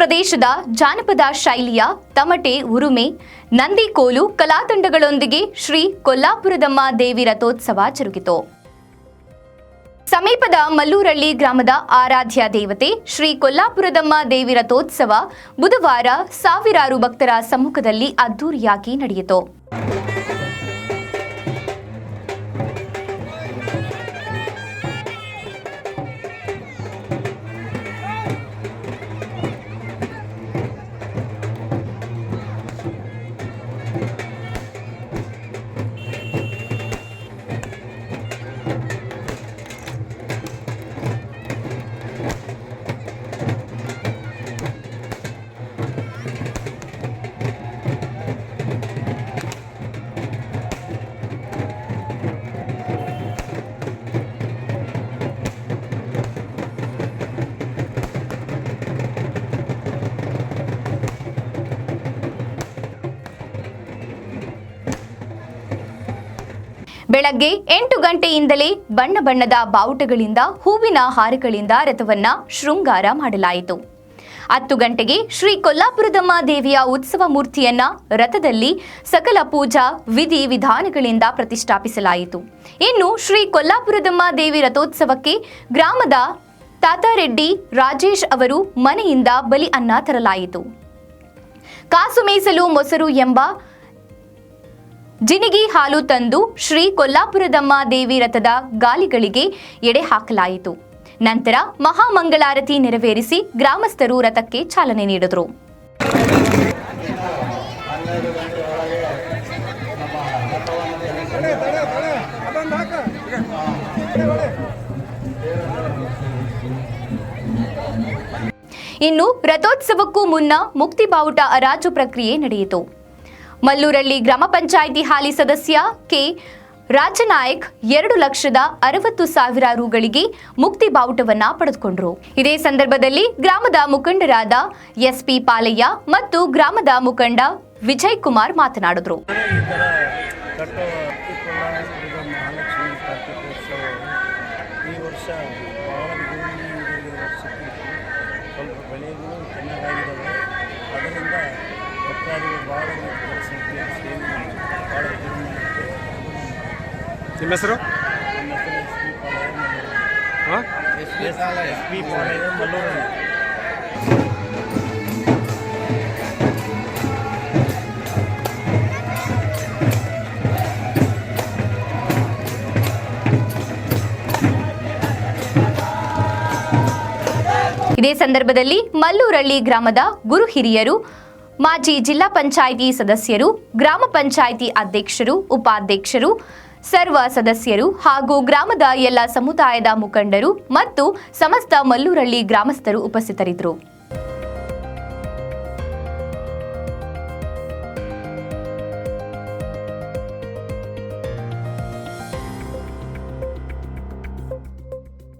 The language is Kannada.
ವಿಧದ ಜಾನಪದ ಶೈಲಿಯ ತಮಟೆ, ಉರುಮೆ, ನಂದಿಕೋಲು ಕಲಾತಂಡಗಳೊಂದಿಗೆ ಶ್ರೀ ಕೊಲ್ಲಾಪುರದಮ್ಮ ದೇವಿ ರಥೋತ್ಸವ ಜರುಗಿತು. ಸಮೀಪದ ಮಲ್ಲೂರಳ್ಳಿ ಗ್ರಾಮದ ಆರಾಧ್ಯ ದೇವತೆ ಶ್ರೀ ಕೊಲ್ಲಾಪುರದಮ್ಮ ದೇವಿ ರಥೋತ್ಸವ ಬುಧವಾರ ಸಾವಿರಾರು ಭಕ್ತರ ಸಮ್ಮುಖದಲ್ಲಿ ಅದ್ದೂರಿಯಾಗಿ ನಡೆಯಿತು. ಬೆಳಗ್ಗೆ ಎಂಟು ಗಂಟೆಯಿಂದಲೇ ಬಣ್ಣ ಬಣ್ಣದ ಬಾವುಟಗಳಿಂದ, ಹೂವಿನ ಹಾರಗಳಿಂದ ರಥವನ್ನ ಶೃಂಗಾರ ಮಾಡಲಾಯಿತು. ಹತ್ತು ಗಂಟೆಗೆ ಶ್ರೀ ಕೊಲ್ಲಾಪುರದಮ್ಮ ದೇವಿಯ ಉತ್ಸವ ಮೂರ್ತಿಯನ್ನ ರಥದಲ್ಲಿ ಸಕಲ ಪೂಜಾ ವಿಧಿ ವಿಧಾನಗಳಿಂದ ಪ್ರತಿಷ್ಠಾಪಿಸಲಾಯಿತು. ಇನ್ನು ಶ್ರೀ ಕೊಲ್ಲಾಪುರದಮ್ಮ ದೇವಿ ರಥೋತ್ಸವಕ್ಕೆ ಗ್ರಾಮದ ತಾತಾರೆಡ್ಡಿ ರಾಜೇಶ್ ಅವರು ಮನೆಯಿಂದ ಬಲಿ ಅನ್ನ ತರಲಾಯಿತು. ಕಾಸು ಮೀಸಲು ಮೊಸರು ಎಂಬ ಜಿನಿಗಿ ಹಾಲು ತಂದು ಶ್ರೀ ಕೊಲ್ಲಾಪುರದಮ್ಮ ದೇವಿ ರಥದ ಗಾಲಿಗಳಿಗೆ ಎಡೆ ಹಾಕಲಾಯಿತು. ನಂತರ ಮಹಾಮಂಗಳಾರತಿ ನೆರವೇರಿಸಿ ಗ್ರಾಮಸ್ಥರು ರಥಕ್ಕೆ ಚಾಲನೆ ನೀಡಿದರು. ಇನ್ನು ರಥೋತ್ಸವಕ್ಕೂ ಮುನ್ನ ಮುಕ್ತಿ ಬಾವುಟ ಹರಾಜು ಪ್ರಕ್ರಿಯೆ ನಡೆಯಿತು. ಮಲ್ಲೂರಳ್ಳಿ ಗ್ರಾಮ ಪಂಚಾಯಿತಿ ಹಾಲಿ ಸದಸ್ಯ ಕೆ ರಾಜನಾಯಕ್ ಎರಡು ಲಕ್ಷದ ಅರವತ್ತು ಸಾವಿರ ರುಗಳಿಗೆ ಮುಕ್ತಿ ಬಾವುಟವನ್ನ ಪಡೆದುಕೊಂಡರು. ಇದೇ ಸಂದರ್ಭದಲ್ಲಿ ಗ್ರಾಮದ ಮುಖಂಡರಾದ ಎಸ್ಪಿ ಪಾಲಯ್ಯ ಮತ್ತು ಗ್ರಾಮದ ಮುಖಂಡ ವಿಜಯ್ ಕುಮಾರ್ ಮಾತನಾಡಿದರು ಅದರಿಂದ ನಿಮ್ಮ ಹೆಸರು? ಇದೇ ಸಂದರ್ಭದಲ್ಲಿ ಮಲ್ಲೂರಳ್ಳಿ ಗ್ರಾಮದ ಗುರು ಹಿರಿಯರು ಮಾಜಿ ಜಿಲ್ಲಾ ಪಂಚಾಯಿತಿ ಸದಸ್ಯರು, ಗ್ರಾಮ ಪಂಚಾಯಿತಿ ಅಧ್ಯಕ್ಷರು, ಉಪಾಧ್ಯಕ್ಷರು, ಸರ್ವ ಸದಸ್ಯರು ಹಾಗೂ ಗ್ರಾಮದ ಎಲ್ಲ ಸಮುದಾಯದ ಮುಖಂಡರು ಮತ್ತು ಸಮಸ್ತ ಮಲ್ಲೂರಳ್ಳಿ ಗ್ರಾಮಸ್ಥರು ಉಪಸ್ಥಿತರಿದ್ದರು.